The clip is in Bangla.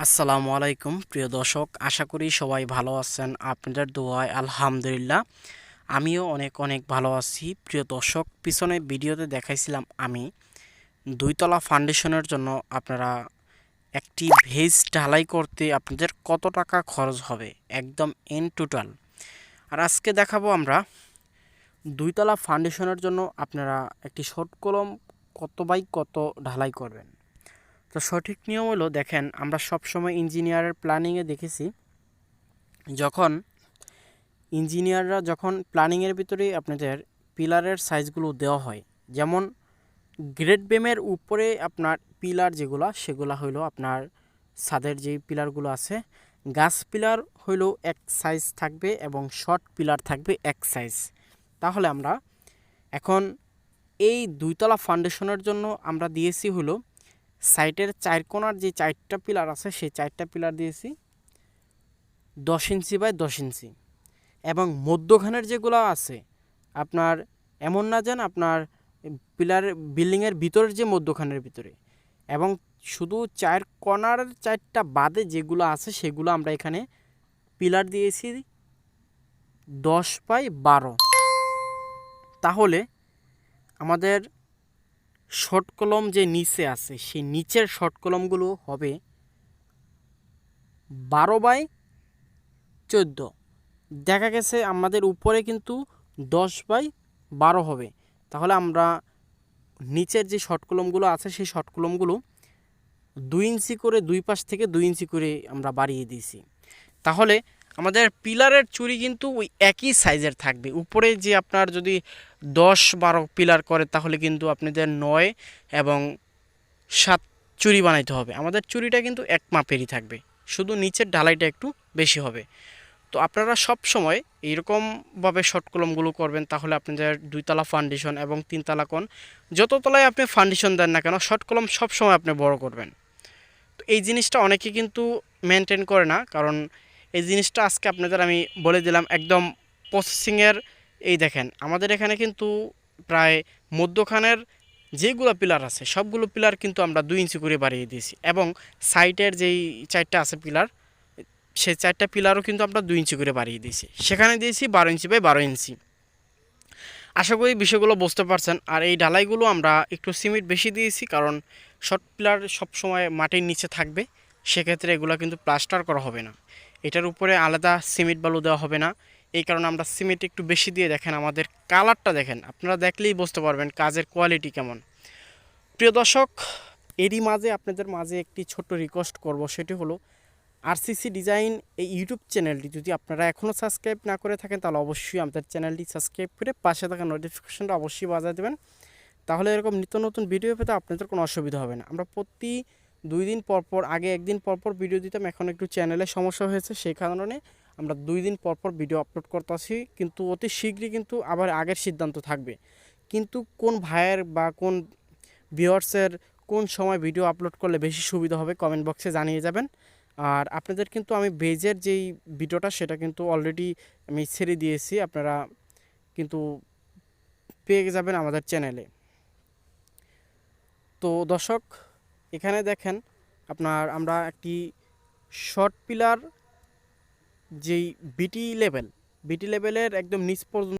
আসসালামু আলাইকুম, প্রিয় দর্শক। আশা করি সবাই ভালো আছেন। আপনাদের দোয়ায় আলহামদুলিল্লাহ। আমিও অনেক অনেক ভালো আছি। প্রিয় দর্শক, পিছনে ভিডিওতে দেখাইছিলাম আমি দুইতলা ফাউন্ডেশনের জন্য আপনারা একটি ভেজ ঢালাই করতে আপনাদের কত টাকা খরচ হবে, একদম ইন টোটাল আর আজকে দেখাবো আমরা দুইতলা ফাউন্ডেশনের জন্য আপনারা একটি শর্ট কলম কত বাই কত ঢালাই করবেন। তো সঠিক নিয়ম হলো, দেখেন, আমরা সবসময় ইঞ্জিনিয়ারের প্ল্যানিংয়ে দেখেছি, যখন ইঞ্জিনিয়াররা যখন প্ল্যানিংয়ের ভিতরে আপনাদের পিলারের সাইজগুলো দেওয়া হয়, যেমন গ্রেড বেমের উপরে আপনার পিলার যেগুলো, সেগুলো হইল আপনার ছাদের যে পিলারগুলো আছে, গাছ পিলার হইলেও এক সাইজ থাকবে এবং শর্ট পিলার থাকবে এক সাইজ তাহলে আমরা এখন এই দুইতলা ফাউন্ডেশনের জন্য আমরা দিয়েছি হলো সাইটের চার কোণার যে চারটা পিলার আছে, সেই চারটা পিলার দিয়েছি। দশ ইঞ্চি বাই দশ ইঞ্চি। এবং মধ্যখানের যেগুলো আছে, আপনার এমন না যেন আপনার পিলার বিল্ডিংয়ের ভিতরের যে মধ্যখানের ভিতরে। এবং শুধু চার কর্নার চারটা বাদে যেগুলো আছে, সেগুলো আমরা এখানে পিলার দিয়েছি দশ বাই বারো। তাহলে আমাদের শর্ট কলম যে নিচে আছে, সেই নিচের শর্ট কলমগুলো হবে বারো বাই চোদ্দ। দেখা গেছে আমাদের উপরে কিন্তু দশ বাই বারো হবে। তাহলে আমরা নিচের যে শর্ট কলমগুলো আছে, সেই শর্ট কলমগুলো দুই ইঞ্চি করে দুই পাশ থেকে দুই ইঞ্চি করে আমরা বাড়িয়ে দিয়েছি। তাহলে আমাদের পিলারের চুরি কিন্তু ওই একই সাইজের থাকবে। উপরে যে আপনার যদি দশ বারো পিলার করে, তাহলে কিন্তু আপনাদের নয় এবং সাত চুরি বানাইতে হবে। আমাদের চুরিটা কিন্তু এক মাপেরই থাকবে। শুধু নিচের ঢালাইটা একটু বেশি হবে। তো আপনারা সব সময় এইরকমভাবে শর্ট কলমগুলো করবেন, তাহলে আপনাদের দুইতলা ফাউন্ডেশন এবং তিনতলা কোন যত তলায় আপনি ফাউন্ডেশন দেন না কেন শর্ট কলম সব সময় আপনি বড় করবেন। তো এই জিনিসটা অনেকে কিন্তু মেনটেন করে না, কারণ এই জিনিসটা আজকে আপনাদের আমি বলে দিলাম একদম প্রসেসিংয়ের এই দেখেন, আমাদের এখানে কিন্তু প্রায় মধ্যখানের যেগুলো পিলার আছে, সবগুলো পিলার কিন্তু আমরা দুই ইঞ্চি করে বাড়িয়ে দিয়েছি এবং সাইডের যেই চারটা আছে পিলার, সেই চারটা পিলারও কিন্তু আমরা দুই ইঞ্চি করে বাড়িয়ে দিয়েছি। সেখানে দিয়েছি বারো ইঞ্চি বাই বারো ইঞ্চি। আশা করি বিষয়গুলো বুঝতে পারছেন। আর এই ঢালাইগুলো আমরা একটু সিমেন্ট বেশি দিয়েছি কারণ শর্ট পিলার সবসময় মাটির নিচে থাকবে, সেক্ষেত্রে এগুলো কিন্তু প্লাস্টার করা হবে না। এটার উপরে আলাদা সিমেন্ট বালু দেওয়া হবে না। এই কারণে আমরা সিমেন্ট একটু বেশি দিয়ে দেখেন আমাদের কালারটা দেখেন। আপনারা দেখলেই বুঝতে পারবেন কাজের কোয়ালিটি কেমন। প্রিয় দর্শক, এরই মাঝে আপনাদের মাঝে একটি ছোট্ট রিকোয়েস্ট করব। সেটি হলো আরসিসি ডিজাইন এই ইউটিউব চ্যানেলটি যদি আপনারা এখনও সাবস্ক্রাইব না করে থাকেন, তাহলে অবশ্যই আমাদের চ্যানেলটি সাবস্ক্রাইব করে পাশে থাকা নোটিফিকেশনটা অবশ্যই বাজায় দেবেন। তাহলে এরকম নিত্য নতুন ভিডিও পেতে আপনাদের কোনো অসুবিধা হবে না। আমরা প্রতি দুই দিন পর পর, আগে একদিন পর পর ভিডিও দিতাম, এখন একটু চ্যানেলে সমস্যা হয়েছে, সেই কারণে আমরা দুই দিন পর পর ভিডিও আপলোড করতেছি, কিন্তু অতি শীঘ্রই কিন্তু আবার আগের সিদ্ধান্ত থাকবে। কিন্তু কোন ভাইয়ের বা কোন ভিওয়ার্সের কোন সময় ভিডিও আপলোড করলে বেশি সুবিধা হবে কমেন্ট বক্সে জানিয়ে যাবেন। আর আপনাদের কিন্তু আমি বেজের যেই ভিডিওটা, সেটা কিন্তু অলরেডি আমি ছেড়ে দিয়েছি, আপনারা কিন্তু পেয়ে যাবেন আমাদের চ্যানেলে তো দর্শক এখানে দেখেন আপনার আমরা একটি শর্ট পিলার যেই বিটি লেভেল বিটি লেভেলের একদম নিচ পর্যন্ত